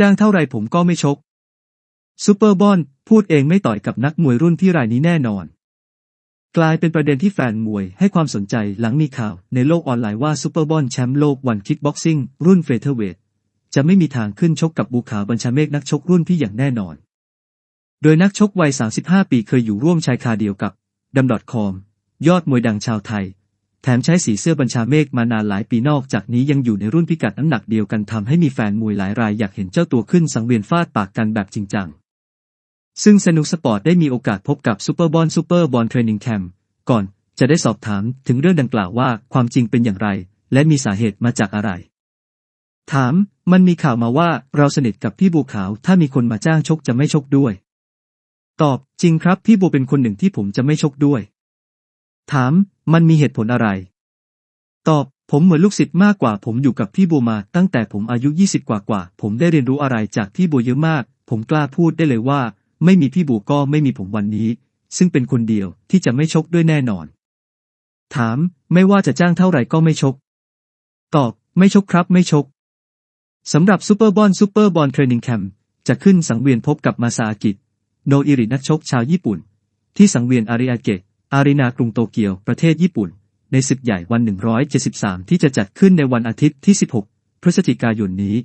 จ้างเท่าไรผมก็ไม่ชก ซูเปอร์บอลพูดเองไม่ต่อยกับนักมวยรุ่นพี่รายนี้แน่นอน กลายเป็นประเด็นที่แฟนมวยให้ความสนใจหลังมีข่าวในโลกออนไลน์ว่าซูเปอร์บอลแชมป์โลกวันคิกบ็อกซิ่งรุ่นเฟเธอร์เวทจะไม่มีทางขึ้นชกกับบูขาบัญชาเมฆนักชกรุ่นพี่อย่างแน่นอน โดยนักชกวัย 35 ปีเคยอยู่ร่วมชายคาเดียวกับดัมดอทคอมยอดมวยดังชาวไทย แถมใช้สีเสื้อบัญชาเมฆมานานหลายปีนอกจากนี้ยังอยู่ในรุ่นพิกัดน้ำหนักเดียวกันทำให้มีแฟนมวยหลายรายอยากเห็นเจ้าตัวขึ้นสังเวียนฟาดปากกันแบบจริงจัง ซึ่งสนุกสปอร์ตได้มีโอกาสพบกับซูเปอร์บอลซูเปอร์บอลเทรนนิ่งแคมป์ก่อนจะได้สอบถามถึงเรื่องดังกล่าวว่าความจริงเป็นอย่างไร และมีสาเหตุมาจากอะไร ถาม มันมีข่าวมาว่าเราสนิทกับพี่บัวขาวถ้ามีคนมาจ้างชกจะไม่ชกด้วย ตอบ จริงครับพี่บัวเป็นคนหนึ่งที่ผมจะไม่ชกด้วย ถาม มันมีเหตุผลอะไร ตอบ ผมเหมือนลูกศิษย์มากกว่า ผมอยู่กับพี่บัวมา ตั้งแต่ผมอายุ 20 กว่ากว่า ผมได้เรียนรู้อะไรจากพี่บัวเยอะมาก ผมกล้าพูดได้เลยว่า ไม่มีพี่บัวก็ไม่มีผมวันนี้ ซึ่งเป็นคนเดียวที่จะไม่ชกด้วยแน่นอน ถาม ไม่ว่าจะจ้างเท่าไหร่ก็ไม่ชก ตอบ ไม่ชกครับ ไม่ชกสำหรับซูเปอร์บอลซูเปอร์บอลเทรนนิ่งแคมป์จะขึ้นสังเวียนพบกับมาซาอากิโนอิรินักชกชาวญี่ปุ่น ที่สังเวียนอาริอาเกะ อารีนากรุงโตเกียว ประเทศญี่ปุ่น ในศึกใหญ่วัน 173 ที่จะจัดขึ้นในวันอาทิตย์ที่ 16 พฤศจิกายนนี้